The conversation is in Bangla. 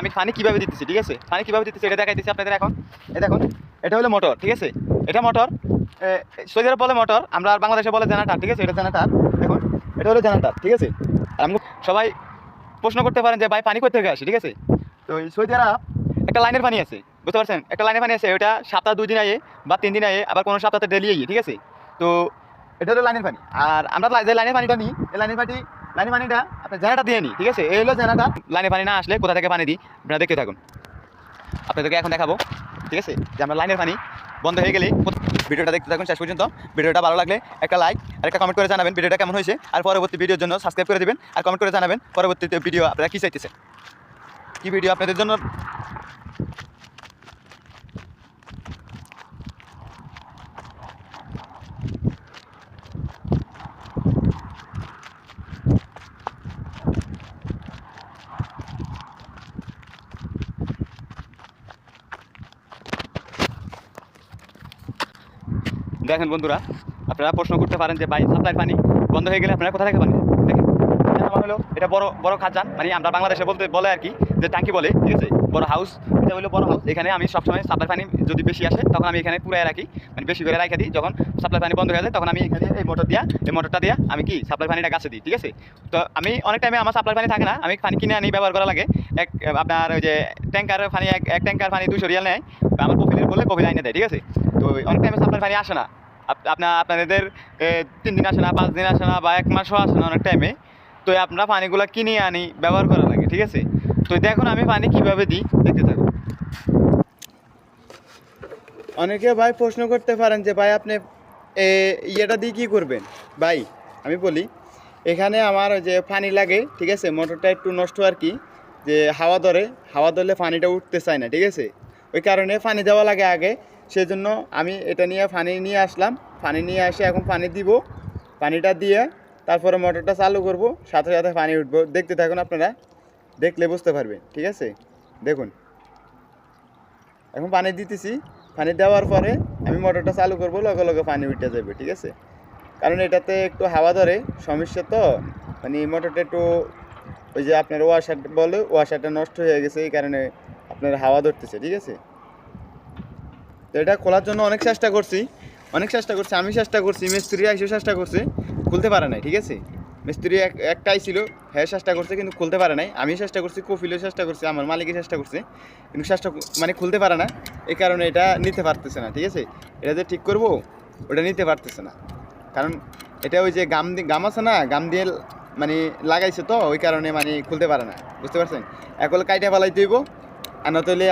আমি পানি কীভাবে দিতেছি, ঠিক আছে? পানি কীভাবে দিতেছি, এটা দেখাই দিচ্ছি আপনাদের এখন। এই দেখুন, এটা হলো মোটর ঠিক আছে? এটা মোটর সৌদি আরব বলে মোটর আমরা আর বাংলাদেশে বলে জেনারেটার, ঠিক আছে? এটা জেনারেটার, দেখুন, এটা হলো জেনারেটার, ঠিক আছে? আর আমি সবাই প্রশ্ন করতে পারেন যে, ভাই, পানি কোথা থেকে আসে? ঠিক আছে? তো এই সৌদি আরব একটা লাইনের পানি আছে, বুঝতে পারছেন? একটা লাইনের পানি আছে ওটা সপ্তাহ দুই দিন আয়ে বা তিন দিন আয়ে আবার কোনো সপ্তাহে ডেলি আইয়ে, ঠিক আছে? তো এটা হলো লাইনের পানি। আর আমরা যে লাইনের পানিটা নিই, এই লাইনের পানি লাইনের পানিটা আপনার জেনারেটার দিয়ে নিই ঠিক আছে? এই হলো জেনারেটার লাইনে পানি না আসলে কোথা থেকে পানি দিই, আপনারা দেখতে থাকুন। আপনাদেরকে এখন দেখাবো, ঠিক আছে? যে আমরা লাইনের পানি বন্ধ হয়ে গেলে ভিডিওটা দেখতে থাকুন শেষ পর্যন্ত। ভিডিওটা ভালো লাগলে একটা লাইক আর একটা কমেন্ট করে জানাবেন ভিডিওটা কেমন হয়েছে। আর পরবর্তী ভিডিওর জন্য সাবস্ক্রাইব করে দেবেন। আর কমেন্ট করে জানাবেন পরবর্তীতে ভিডিও আপনারা কী চাইতেছেন। কী ভিডিও আপনাদের জন্য দেখেন বন্ধুরা, আপনারা প্রশ্ন করতে পারেন যে ভাই সাপ্লাই পানি বন্ধ হয়ে গেলে আপনারা কোথা থেকে পানি? হলো, এটা বড় বড় খাজান মানে আমরা বাংলাদেশে বলতে বলে আর কি, যে ট্যাঙ্কি বলে, ঠিক আছে? বড় হাউস এটা হলো বড় হাউস এখানে আমি সবসময় সাপ্লাই পানি যদি বেশি আসে, তখন আমি এখানে পুরাই রাখি মানে বেশি করে রাখা দিই। যখন সাপ্লাই পানি বন্ধ হয়ে যায়, তখন আমি এখানে এই মোটর দিয়া, এই মোটরটা দিয়া আমি কি সাপ্লাই পানিটা গাছে দিই, ঠিক আছে? তো আমি অনেক টাইমে আমার সাপ্লাই পানি থাকে না, আমি পানি কিনে আনি, ব্যবহার করা লাগে। এক, আপনার ওই যে ট্যাঙ্কার পানি, এক এক ট্যাঙ্কার পানি দুশো রিয়াল নেয় আমার কপিলের বলে কপিল আইনে দেয়, ঠিক আছে? তো অনেক টাইমে সাপ্লাই পানি আসে না। আপ- আপনার, আপনাদের তিন দিন আসে না, পাঁচ দিন আসে না, বা এক মাসও আসে না অনেক টাইমে তো আপনারা পানিগুলো কিনে আনি, ব্যবহার করা লাগে, ঠিক আছে? তো দেখুন আমি পানি কীভাবে দিই, দেখতে থাকুন। অনেকে ভাই প্রশ্ন করতে পারেন যে, ভাই আপনি ইয়েটা দিয়ে কী করবেন? ভাই, আমি বলি, এখানে আমার যে পানি লাগে, ঠিক আছে? মোটরটা একটু নষ্ট আর কি, যে হাওয়া ধরে, হাওয়া ধরলে পানিটা উঠতে চায় না, ঠিক আছে? ওই কারণে পানি দেওয়া লাগে আগে, সেজন্য আমি এটা নিয়ে পানি নিয়ে আসলাম, পানি নিয়ে এসে এখন পানি দিব, পানিটা দিয়ে তারপরে মোটরটা চালু করব, সাথে সাথে পানি উঠবো। দেখতে থাকুন আপনারা, দেখলে বুঝতে পারবেন, ঠিক আছে? দেখুন। এখন পানি দিতেছি, পানি দেওয়ার পরে আমি মোটরটা চালু করব, লগে লগে পানি উঠে যাবে, ঠিক আছে? কারণ এটাতে একটু হাওয়া ধরে, সমস্যা তো। মানে মোটরটা একটু, ওই যে আপনার ওয়াশার বলে ওয়াশারটা নষ্ট হয়ে গেছে, এই কারণে আপনার হাওয়া ধরতেছে, ঠিক আছে? তো এটা খোলার জন্য অনেক চেষ্টা করছি, অনেক চেষ্টা করছি, আমি চেষ্টা করছি, মিস্ত্রি এসে চেষ্টা করছে। খুলতে পারে নাই, ঠিক আছে? মিস্ত্রি এক, একটাই ছিল হ্যাঁ চেষ্টা করছে কিন্তু খুলতে পারে নাই। আমি চেষ্টা করছি, কফিলও চেষ্টা করছি, আমার মালিকও চেষ্টা করছে, কিন্তু চেষ্টা মানে খুলতে পারে না। এই কারণে এটা নিতে পারতেছে না, ঠিক আছে? এটা যে ঠিক করব, ওটা নিতে পারতেছে না। কারণ এটা ওই যে গাম দি- গাম আছে না, গাম দিয়ে মানে লাগাইছে তো, ওই কারণে মানে খুলতে পারে না, বুঝতে পারছেন? একল কাইটা পালাই দিব আর নতলে